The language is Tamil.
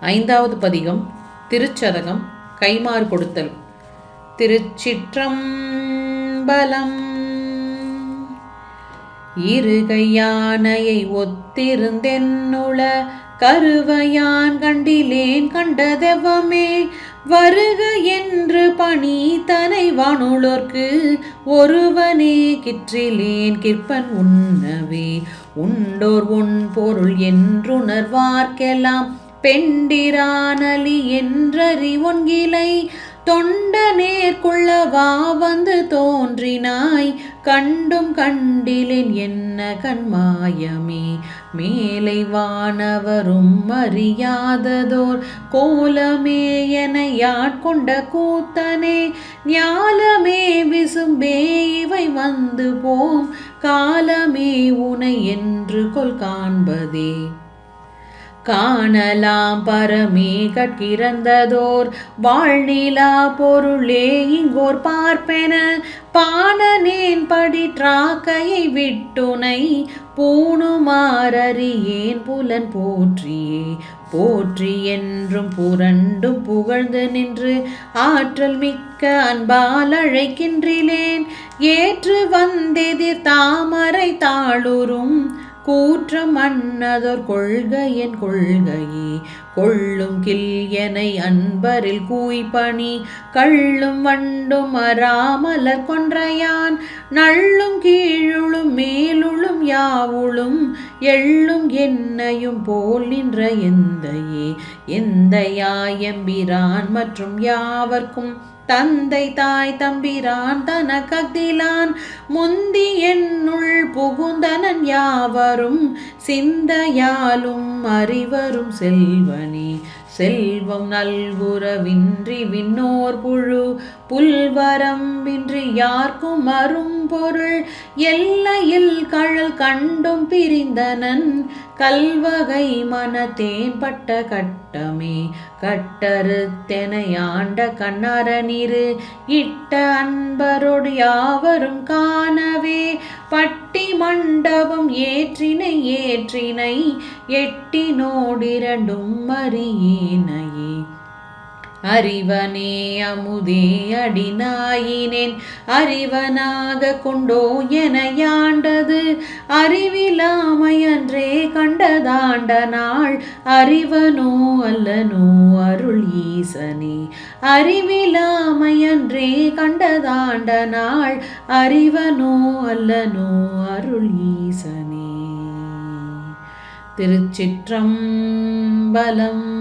ஐந்தாவது பதிகம் திருச்சதகம் கைமாறு கொடுத்தல். திருச்சிற்றம்பலம். இருகையானையை ஒத்திருந்தென்னுள கருவையான் கண்டிலேன் கண்டதெவமே. வருக என்று பணி தனை வானுளோர்க்கு ஒருவனே கிற்றிலேன் கிற்பன் உண்ணவே. உண்டோர் உன் பொருள் என்றுணர்வார்க்கெல்லாம் பெண்டிரானலி என்றறி ஒன்கிலை தொண்ட நேர்கொள்ளவா வந்து தோன்றினாய். கண்டும் கண்டிலேன் என்ன கண்மாயமே மேலை வானவரும் அறியாததோர் கோலமே என யாட்கொண்ட கூத்தனே. ஞாலமே விசும்பே இவை வந்து போம். காலமே உனை என்று கொல் காண்பதே. காணலாம். பரமே கற்கிறந்ததோர் வாழ்நிலா பொருளே இங்கோர் பார்ப்பென. பாணனேன் படிற்றாக்கையை விட்டுனை. பூணுமாறறியேன் புலன் போற்றியே. போற்றி என்றும் புரண்டும் புகழ்ந்து நின்று. ஆற்றல் மிக்க அன்பால் அழைக்கின்றிலேன் ஏற்று வந்தெதிர் தாமரை தாளுரும் கூற்றம் அன்னதோர் கொள்கையன் கொள்கையே கொள்ளும் கில்யனை அன்பரில் கூய்பணி கள்ளும் வண்டும் அராமலர் கொன்றையான் நள்ளும் கீழுளும் மேலுளும் யாவுளும் எள்ளும் என்னையும் போல் நின்ற எந்தையே எந்தையாயம்பிரான் மற்றும் யாவர்க்கும் தந்தை தாய் தம்பிரான் தனக்கதிலான் முந்தி என்னுள் புகுந்த யாவரும் சிந்தையாலும் அறிவரும் செல்வனே. செல்வம் நல்குறவின்றி விண்ணோர் புழு புல்வரம்பின்றி யார்க்கும் அரும்பொருள் எல்லையில் கழல் கண்டும் பிரிந்தனன் கல்வகை மனத்தேன் பட்ட கட்டமே. கட்டறுத்தெனையாண்ட கண்ணரனிரு இட்ட அன்பரோடு யாவரும் காணவே. பட்டி மண்டபம் ஏற்றினை ஏற்றினை எட்டினோடிரண்டும் மறியேனையே அறிவனே அமுதே அடிநாயினேன் அறிவனாக கொண்டோ என யாண்டது அறிவிலாமையன்றே கண்டதாண்ட நாள் அறிவனோ அல்லனோ அருள் ஈசனே. அறிவிலாமையன்றே கண்டதாண்ட நாள் அறிவனோ அல்லனோ அருள் ஈசனே. திருச்சிற்றம்பலம்